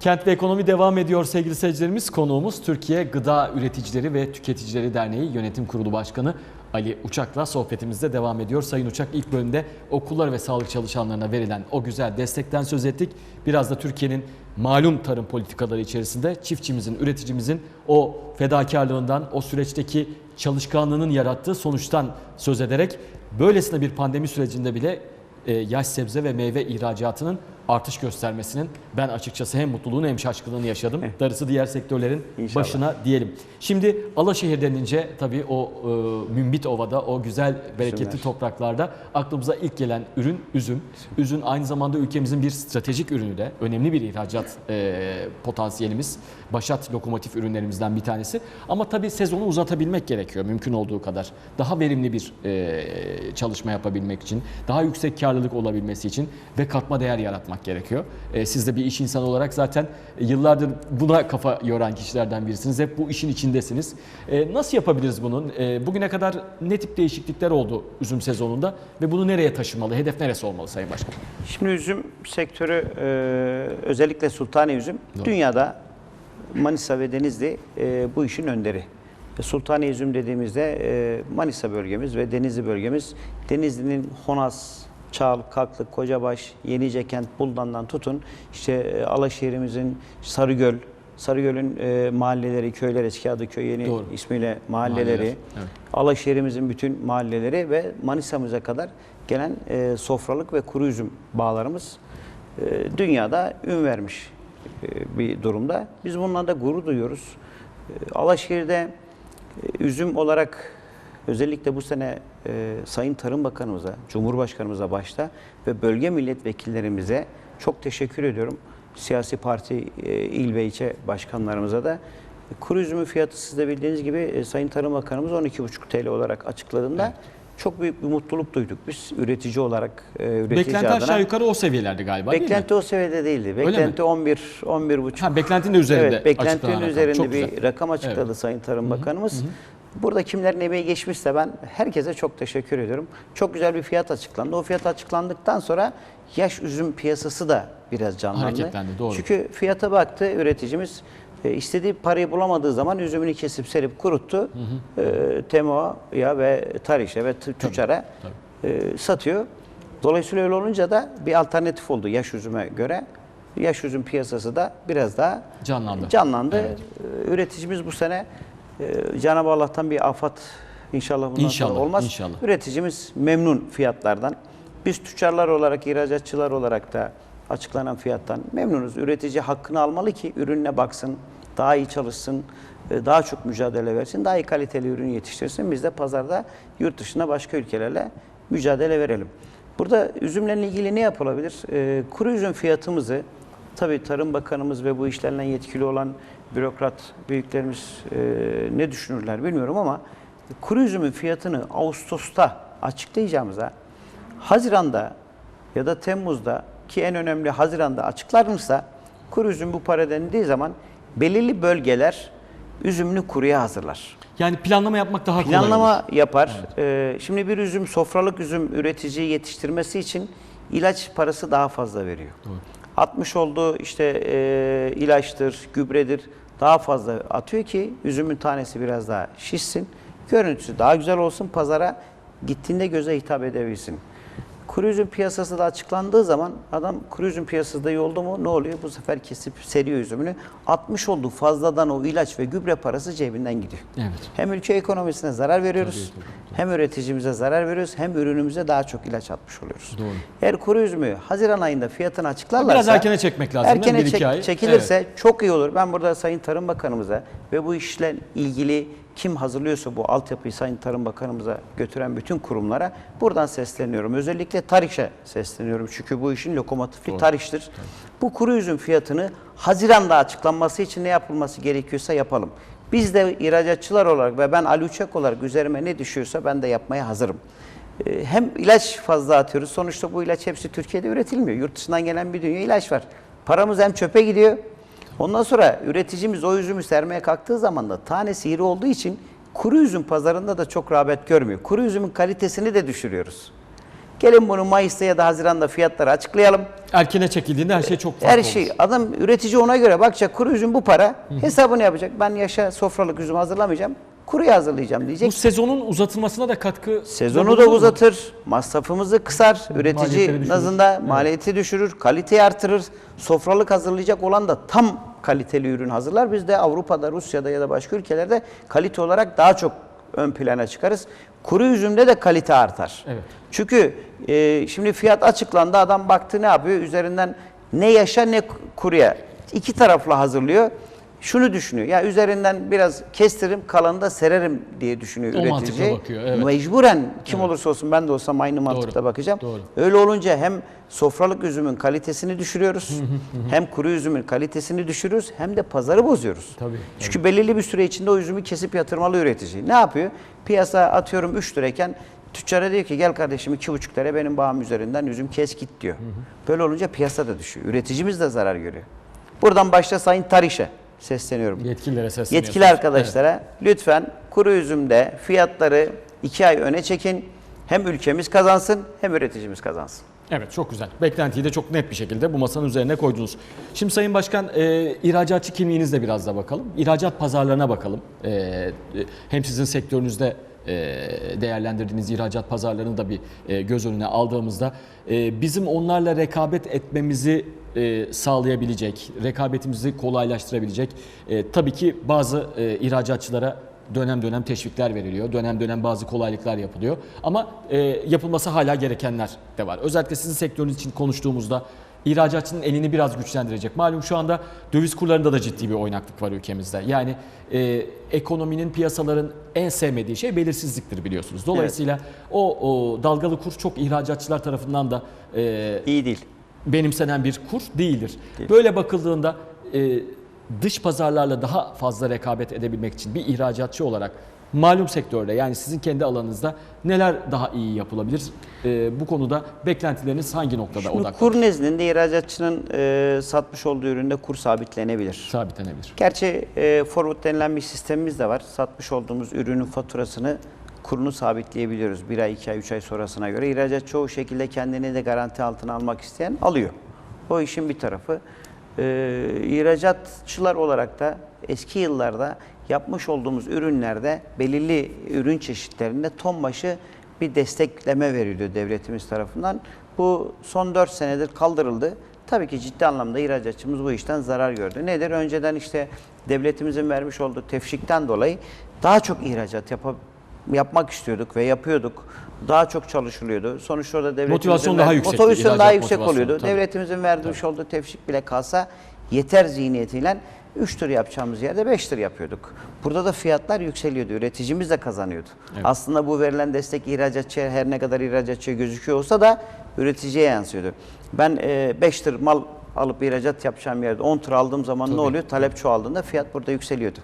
Kent ve Ekonomi devam ediyor sevgili seyircilerimiz. Konuğumuz Türkiye Gıda Üreticileri ve Tüketicileri Derneği Yönetim Kurulu Başkanı Ali Uçak'la sohbetimizde devam ediyor. Sayın Uçak ilk bölümde okullar ve sağlık çalışanlarına verilen o güzel destekten söz ettik. Biraz da Türkiye'nin malum tarım politikaları içerisinde çiftçimizin, üreticimizin o fedakarlığından, o süreçteki çalışkanlığının yarattığı sonuçtan söz ederek böylesine bir pandemi sürecinde bile e, yaş sebze ve meyve ihracatının artış göstermesinin ben açıkçası hem mutluluğunu hem şaşkınlığını yaşadım. Darısı diğer sektörlerin İnşallah. başına diyelim. Şimdi Alaşehir denince tabii o e, mümbit ovada, o güzel bereketli Üzümler. topraklarda aklımıza ilk gelen ürün üzüm. Üzüm aynı zamanda ülkemizin bir stratejik ürünü de, önemli bir ihracat e, potansiyelimiz. Başat lokomotif ürünlerimizden bir tanesi. Ama tabii sezonu uzatabilmek gerekiyor mümkün olduğu kadar. Daha verimli bir e, çalışma yapabilmek için, daha yüksek karlılık olabilmesi için ve katma değer yaratmak gerekiyor. E, siz de bir iş insanı olarak zaten yıllardır buna kafa yoran kişilerden birisiniz. Hep bu işin içindesiniz. E, nasıl yapabiliriz bunu? E, bugüne kadar ne tip değişiklikler oldu üzüm sezonunda ve bunu nereye taşımalı? Hedef neresi olmalı Sayın Başkan? Şimdi üzüm sektörü e, özellikle sultani üzüm Doğru. dünyada Manisa ve Denizli e, bu işin önderi. E, Sultani üzüm dediğimizde e, Manisa bölgemiz ve Denizli bölgemiz Denizli'nin Honaz, Çal, Kaklık, Kocabaş, Yenicekent, Buldan'dan tutun işte e, Alaşehir'imizin Sarıgöl, Sarıgöl'ün e, mahalleleri, köyler, eski adı köy yeni Doğru. ismiyle mahalleleri, Mahalleler, evet. Alaşehir'imizin bütün mahalleleri ve Manisa'mıza kadar gelen e, sofralık ve kuru üzüm bağlarımız e, dünyada ün vermiş e, bir durumda. Biz bununla da gurur duyuyoruz. E, Alaşehir'de e, üzüm olarak özellikle bu sene e, Sayın Tarım Bakanımıza, Cumhurbaşkanımıza başta ve bölge milletvekillerimize çok teşekkür ediyorum. Siyasi parti e, il ve ilçe başkanlarımıza da. Kuru üzümün fiyatı siz de bildiğiniz gibi e, Sayın Tarım Bakanımız 12,5 TL olarak açıkladığında çok büyük bir mutluluk duyduk biz üretici olarak, e, üretici Beklenti adına. aşağı yukarı o seviyelerde galiba değil mi? Beklenti o seviyede değildi. Beklenti 11 11 buçuk. Ha, beklentinin de üzerinde Evet, beklentinin rakam. üzerinde bir güzel. rakam açıkladı Evet. Sayın Tarım Bakanımız. Burada kimlerin emeği geçmişse ben herkese çok teşekkür ediyorum. Çok güzel bir fiyat açıklandı. O fiyat açıklandıktan sonra yaş üzüm piyasası da biraz canlandı. Hareketlendi, doğru. Çünkü fiyata baktı üreticimiz e, istediği parayı bulamadığı zaman üzümünü kesip serip kuruttu. E, Temo'ya ve Tariş'e ve tü- tüccara e, satıyor. Dolayısıyla öyle olunca da bir alternatif oldu yaş üzüme göre. Yaş üzüm piyasası da biraz daha Canlandı. canlandı. Evet. Ee, Üreticimiz bu sene e, Cenab-ı Allah'tan bir afat inşallah bundan İnşallah, sonra olmaz. inşallah. Üreticimiz memnun fiyatlardan. Biz tüccarlar olarak, ihracatçılar olarak da açıklanan fiyattan memnunuz. Üretici hakkını almalı ki ürününe baksın, daha iyi çalışsın, e, daha çok mücadele versin, daha iyi kaliteli ürün yetiştirsin. Biz de pazarda yurt dışında başka ülkelerle mücadele verelim. Burada üzümle ilgili ne yapılabilir? Ee, kuru üzüm fiyatımızı tabii Tarım Bakanımız ve bu işlerle yetkili olan bürokrat büyüklerimiz e, ne düşünürler bilmiyorum ama kuru üzümün fiyatını Ağustos'ta açıklayacağımıza Haziran'da ya da Temmuz'da ki en önemli Haziran'da açıklanırsa kuru üzüm bu para denildiği zaman belirli bölgeler üzümünü kuruya hazırlar. Yani planlama yapmak daha kolay olur. Planlama yapar. Ee, şimdi bir üzüm, sofralık üzüm üreticiyi yetiştirmesi için ilaç parası daha fazla veriyor. 60 oldu işte e, ilaçtır, gübredir daha fazla atıyor ki üzümün tanesi biraz daha şişsin. Görüntüsü daha güzel olsun, pazara gittiğinde göze hitap edebilsin. Kuru üzüm piyasası da açıklandığı zaman adam kuru üzüm piyasasında iyi oldu mu ne oluyor? Bu sefer kesip seriyor üzümünü. 60 oldu fazladan o ilaç ve gübre parası cebinden gidiyor. Evet. Hem ülke ekonomisine zarar veriyoruz, hem üreticimize zarar veriyoruz, hem ürünümüze daha çok ilaç atmış oluyoruz. Doğru. Eğer kuru üzümü Haziran ayında fiyatını açıklarlarsa... Biraz erkene çekmek lazım? Erkene çek- ay. çekilirse çok iyi olur. Ben burada Sayın Tarım Bakanımıza ve bu işle ilgili kim hazırlıyorsa bu altyapıyı Sayın Tarım Bakanımıza götüren bütün kurumlara buradan sesleniyorum. Özellikle TARİŞ'e sesleniyorum. Çünkü bu işin lokomotifi TARİŞ'tir. Bu kuru üzüm fiyatını Haziran'da açıklanması için ne yapılması gerekiyorsa yapalım. Biz de ihracatçılar olarak ve ben Ali Uçak olarak üzerime ne düşüyorsa ben de yapmaya hazırım. Ee, Hem ilaç fazla atıyoruz. Sonuçta bu ilaç hepsi Türkiye'de üretilmiyor. Yurt dışından gelen bir dünya ilaç var. Paramız hem çöpe gidiyor. Ondan sonra üreticimiz o üzümü sermeye kalktığı zaman da tanesi iri olduğu için kuru üzüm pazarında da çok rağbet görmüyor. Kuru üzümün kalitesini de düşürüyoruz. Gelin bunu Mayıs'ta ya da Haziran'da fiyatları açıklayalım. Erkene çekildiğinde her şey çok farklı Her olur. şey adam üretici ona göre bakacak kuru üzüm bu para hesabını yapacak. Ben yaşa sofralık üzüm hazırlamayacağım. Kuruyu hazırlayacağım diyecek. Bu sezonun uzatılmasına da katkı Sezonu da bulunur mu? uzatır, masrafımızı kısar, üretici Maliyetleri nazında Evet. maliyeti düşürür, kaliteyi artırır. Sofralık hazırlayacak olan da tam kaliteli ürün hazırlar. Biz de Avrupa'da, Rusya'da ya da başka ülkelerde kalite olarak daha çok ön plana çıkarız. Kuru üzümde de kalite artar. Evet. Çünkü e, şimdi fiyat açıklandı, adam baktı ne yapıyor? Üzerinden ne yaşa ne kuruya. İki taraflı hazırlıyor. Şunu düşünüyor. Ya üzerinden biraz kestiririm, kalanını da sererim diye düşünüyor O üretici. bakıyor, evet. Mecburen kim olursa olsun ben de olsam aynı mantıkla bakacağım. doğru. Öyle olunca hem sofralık üzümün kalitesini düşürüyoruz, hem kuru üzümün kalitesini düşürürüz, hem de pazarı bozuyoruz. Tabii, Çünkü belirli bir süre içinde o üzümü kesip yatırmalı üretici. Ne yapıyor? Piyasa atıyorum 3 lirayken tüccara diyor ki gel kardeşim 2,5 lira benim bağım üzerinden üzüm kes git diyor. Böyle olunca piyasa da düşüyor. Üreticimiz de zarar görüyor. Buradan başta Sayın Tariş'e sesleniyorum. Yetkililere sesleniyorsunuz. Yetkili arkadaşlara lütfen kuru üzümde fiyatları iki ay öne çekin. Hem ülkemiz kazansın hem üreticimiz kazansın. Evet çok güzel. Beklentiyi de çok net bir şekilde bu masanın üzerine koydunuz. Şimdi Sayın Başkan e, ihracatçı kimliğinizle biraz da bakalım. İhracat pazarlarına bakalım. E, e, hem sizin sektörünüzde e, değerlendirdiğiniz ihracat pazarlarını da bir e, göz önüne aldığımızda bizim onlarla rekabet etmemizi e, sağlayabilecek, rekabetimizi kolaylaştırabilecek e, tabii ki bazı e, ihracatçılara dönem dönem teşvikler veriliyor. Dönem dönem bazı kolaylıklar yapılıyor. Ama e, yapılması hala gerekenler de var. Özellikle sizin sektörünüz için konuştuğumuzda ihracatçının elini biraz güçlendirecek. Malum şu anda döviz kurlarında da ciddi bir oynaklık var ülkemizde. Yani e, ekonominin, piyasaların en sevmediği şey belirsizliktir biliyorsunuz. Dolayısıyla o, o dalgalı kur çok ihracatçılar tarafından da e, İyi değil. Benimsenen bir kur değildir. Böyle bakıldığında e, dış pazarlarla daha fazla rekabet edebilmek için bir ihracatçı olarak malum sektörde yani sizin kendi alanınızda neler daha iyi yapılabilir? E, bu konuda beklentileriniz hangi noktada Şimdi odaklı? kur nezdinde ihracatçının e, satmış olduğu üründe kur sabitlenebilir. Sabitlenebilir. Gerçi e, forward denilen bir sistemimiz de var. Satmış olduğumuz ürünün faturasını kurunu sabitleyebiliyoruz. Bir ay, iki ay, üç ay sonrasına göre. İhracat çoğu şekilde kendini de garanti altına almak isteyen alıyor. O işin bir tarafı. E, ihracatçılar olarak da eski yıllarda yapmış olduğumuz ürünlerde belirli ürün çeşitlerinde ton başı bir destekleme veriliyor devletimiz tarafından. Bu son 4 senedir kaldırıldı. Tabii ki ciddi anlamda ihracatçımız bu işten zarar gördü. Nedir? Önceden işte devletimizin vermiş olduğu tefşikten dolayı daha çok ihracat yapa- yapmak istiyorduk ve yapıyorduk. Daha çok çalışılıyordu. Sonuçta devletimizin Motivasyon daha yüksekti, Motivasyon daha yüksek oluyordu. tabii. Devletimizin vermiş olduğu tefşik bile kalsa yeter zihniyetiyle 3 tır yapacağımız yerde 5 tır yapıyorduk. Burada da fiyatlar yükseliyordu. Üreticimiz de kazanıyordu. Aslında bu verilen destek ihracatçıya her ne kadar ihracatçıya gözüküyor olsa da üreticiye yansıyordu. Ben 5 tır mal alıp ihracat yapacağım yerde 10 tır aldığım zaman ne oluyor? Talep çoğaldığında fiyat burada yükseliyordu.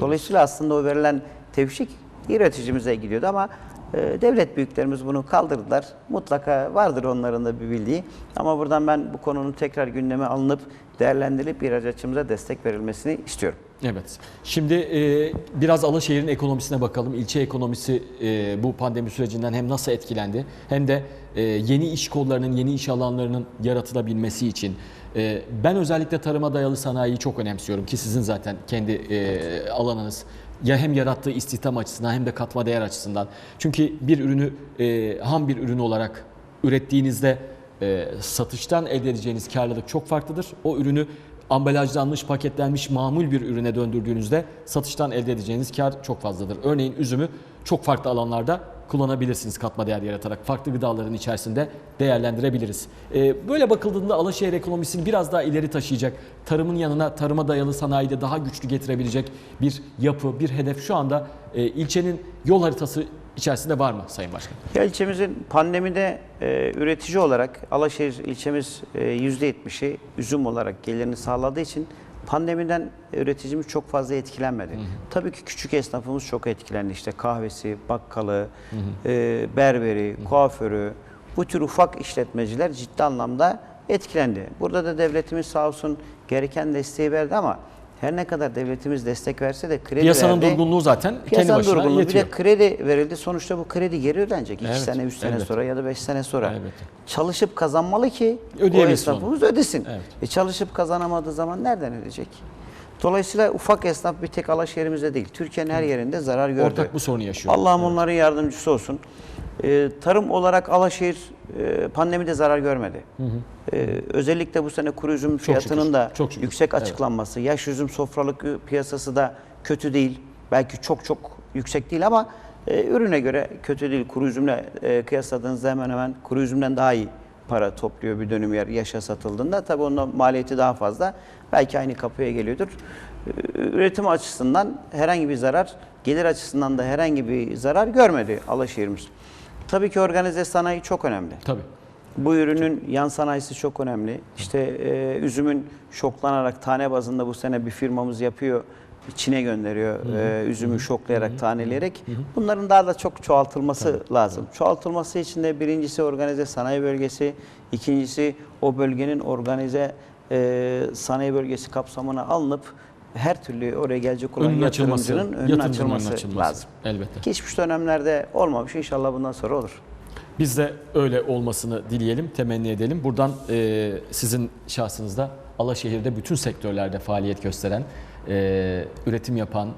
Dolayısıyla aslında o verilen tevşik üreticimize gidiyordu ama e, devlet büyüklerimiz bunu kaldırdılar. Mutlaka vardır onların da bir bildiği. Ama buradan ben bu konunun tekrar gündeme alınıp değerlendirilip ihracatçımıza destek verilmesini istiyorum. Evet. Şimdi e, biraz Alaşehir'in ekonomisine bakalım. İlçe ekonomisi e, bu pandemi sürecinden hem nasıl etkilendi hem de e, yeni iş kollarının, yeni iş alanlarının yaratılabilmesi için e, ben özellikle tarıma dayalı sanayiyi çok önemsiyorum ki sizin zaten kendi e, alanınız ya hem yarattığı istihdam açısından hem de katma değer açısından. Çünkü bir ürünü e, ham bir ürün olarak ürettiğinizde e, satıştan elde edeceğiniz karlılık çok farklıdır. O ürünü ambalajlanmış, paketlenmiş mamul bir ürüne döndürdüğünüzde satıştan elde edeceğiniz kar çok fazladır. Örneğin üzümü çok farklı alanlarda kullanabilirsiniz katma değer yaratarak. Farklı gıdaların içerisinde değerlendirebiliriz. Ee, böyle bakıldığında Alaşehir ekonomisini biraz daha ileri taşıyacak, tarımın yanına tarıma dayalı sanayide daha güçlü getirebilecek bir yapı, bir hedef şu anda e, ilçenin yol haritası içerisinde var mı Sayın Başkan? Ya ilçemizin pandemide e, üretici olarak Alaşehir ilçemiz e, %70'i üzüm olarak gelirini sağladığı için pandemiden üreticimiz çok fazla etkilenmedi. Tabii ki küçük esnafımız çok etkilendi. İşte kahvesi, bakkalı, e, berberi, kuaförü, bu tür ufak işletmeciler ciddi anlamda etkilendi. Burada da devletimiz sağ olsun gereken desteği verdi ama her ne kadar devletimiz destek verse de kredi Piyasanın verdi. durgunluğu zaten kendi Piyasanın başına durgunluğu bir yetiyor. de kredi verildi. Sonuçta bu kredi geri ödenecek. 2 Evet, sene, 3 sene elbette. sonra ya da 5 sene sonra. Elbette. Çalışıp kazanmalı ki o Ödeyebilsin onu. esnafımız ödesin. Evet. E çalışıp kazanamadığı zaman nereden ödeyecek? Dolayısıyla ufak esnaf bir tek Alaşehir'imizde değil. Türkiye'nin her yerinde zarar gördü. Ortak bu sorunu yaşıyor. Allah'ım onların yardımcısı olsun. Ee, tarım olarak Alaşehir pandemide zarar görmedi. Ee, özellikle bu sene kuru üzüm fiyatının şükür, da çok şükür. yüksek Evet. açıklanması, yaş üzüm sofralık piyasası da kötü değil. Belki çok çok yüksek değil ama e, ürüne göre kötü değil. Kuru üzümle e, kıyasladığınızda hemen hemen kuru üzümden daha iyi para topluyor bir dönüm yer yaşa satıldığında. Tabii onun maliyeti daha fazla. Belki aynı kapıya geliyordur. Ee, Üretim açısından herhangi bir zarar, gelir açısından da herhangi bir zarar görmedi Alaşehir'imiz. Tabii ki organize sanayi çok önemli. Tabii. Bu ürünün yan sanayisi çok önemli. İşte e, üzümün şoklanarak tane bazında bu sene bir firmamız yapıyor. Çin'e gönderiyor e, üzümü şoklayarak, taneleyerek. Bunların daha da çok çoğaltılması lazım. Çoğaltılması için de birincisi organize sanayi bölgesi, ikincisi o bölgenin organize e, sanayi bölgesi kapsamına alınıp her türlü oraya gelecek olan Önünün açılması, yatırımcının yatırımcının önünün açılması, açılması. lazım. Elbette. Geçmiş dönemlerde olmamış. İnşallah bundan sonra olur. Biz de öyle olmasını dileyelim, temenni edelim. Buradan e, sizin şahsınızda Alaşehir'de bütün sektörlerde faaliyet gösteren, e, üretim yapan,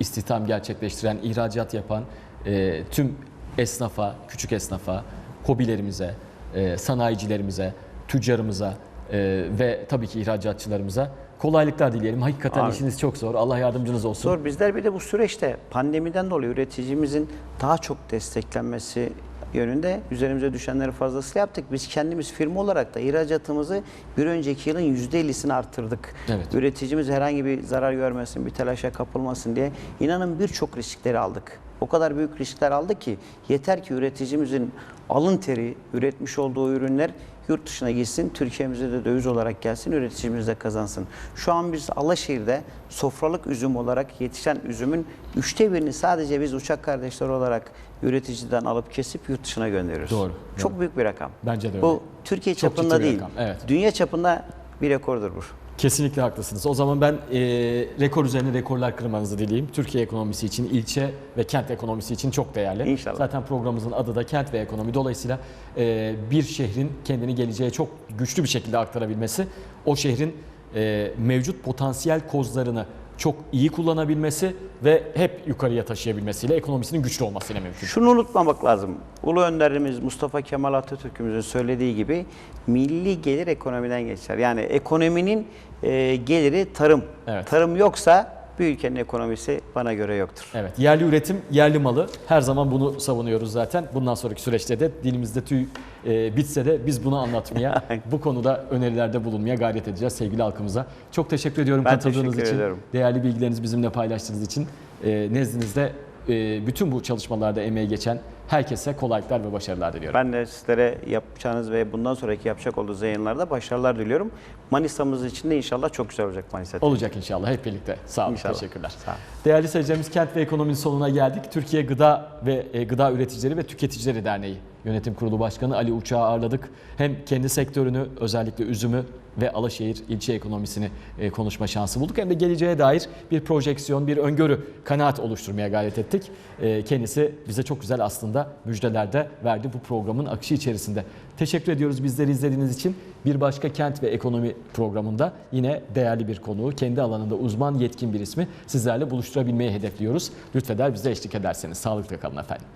istihdam gerçekleştiren, ihracat yapan e, tüm esnafa, küçük esnafa, hobilerimize, e, sanayicilerimize, tüccarımıza e, ve tabii ki ihracatçılarımıza kolaylıklar dileyelim. Hakikaten Amin. işiniz çok zor. Allah yardımcınız olsun. Zor. Bizler bir de bu süreçte pandemiden dolayı üreticimizin daha çok desteklenmesi yönünde üzerimize düşenleri fazlasıyla yaptık. Biz kendimiz firma olarak da ihracatımızı bir önceki yılın %50'sini arttırdık. Evet. Üreticimiz herhangi bir zarar görmesin, bir telaşa kapılmasın diye inanın birçok riskleri aldık. O kadar büyük riskler aldık ki yeter ki üreticimizin alın teri üretmiş olduğu ürünler yurt dışına gitsin, Türkiye'mize de döviz olarak gelsin, üreticimiz de kazansın. Şu an biz Alaşehir'de sofralık üzüm olarak yetişen üzümün üçte birini sadece biz uçak kardeşler olarak üreticiden alıp kesip yurt dışına gönderiyoruz. Doğru, Çok doğru. büyük bir rakam. Bence de öyle. Bu Türkiye Çok çapında değil, evet. dünya çapında bir rekordur bu. Kesinlikle haklısınız. O zaman ben e, rekor üzerine rekorlar kırmanızı dileyeyim. Türkiye ekonomisi için, ilçe ve kent ekonomisi için çok değerli. İnşallah. Zaten programımızın adı da kent ve ekonomi. Dolayısıyla e, bir şehrin kendini geleceğe çok güçlü bir şekilde aktarabilmesi, o şehrin e, mevcut potansiyel kozlarını çok iyi kullanabilmesi ve hep yukarıya taşıyabilmesiyle ekonomisinin güçlü olmasıyla mümkün. Şunu unutmamak lazım. Ulu önderimiz Mustafa Kemal Atatürk'ümüzün söylediği gibi milli gelir ekonomiden geçer. Yani ekonominin e, geliri tarım. Evet. Tarım yoksa bir ülkenin ekonomisi bana göre yoktur. Evet, yerli üretim, yerli malı. Her zaman bunu savunuyoruz zaten. Bundan sonraki süreçte de dilimizde tüy e, bitse de biz bunu anlatmaya, bu konuda önerilerde bulunmaya gayret edeceğiz sevgili halkımıza. Çok teşekkür ediyorum Ben katıldığınız teşekkür için. ediyorum. Değerli bilgilerinizi bizimle paylaştığınız için. E, nezdinizde e, bütün bu çalışmalarda emeği geçen herkese kolaylıklar ve başarılar diliyorum. Ben de sizlere yapacağınız ve bundan sonraki yapacak olduğunuz yayınlarda başarılar diliyorum. Manisa'mız için de inşallah çok güzel olacak Manisa. Olacak inşallah hep birlikte. Sağ olun, İnşallah. teşekkürler. Sağ olun. Değerli seyircilerimiz Kent ve Ekonominin sonuna geldik. Türkiye Gıda ve e, Gıda Üreticileri ve Tüketicileri Derneği Yönetim Kurulu Başkanı Ali Uçak'ı ağırladık. Hem kendi sektörünü özellikle üzümü ve Alaşehir ilçe ekonomisini e, konuşma şansı bulduk. Hem de geleceğe dair bir projeksiyon, bir öngörü, kanaat oluşturmaya gayret ettik. E, Kendisi bize çok güzel aslında müjdeler de verdi bu programın akışı içerisinde. Teşekkür ediyoruz bizleri izlediğiniz için. Bir başka kent ve ekonomi programında yine değerli bir konuğu, kendi alanında uzman yetkin bir ismi sizlerle buluşturabilmeyi hedefliyoruz. Lütfeder bize eşlik ederseniz. Sağlıkla kalın efendim.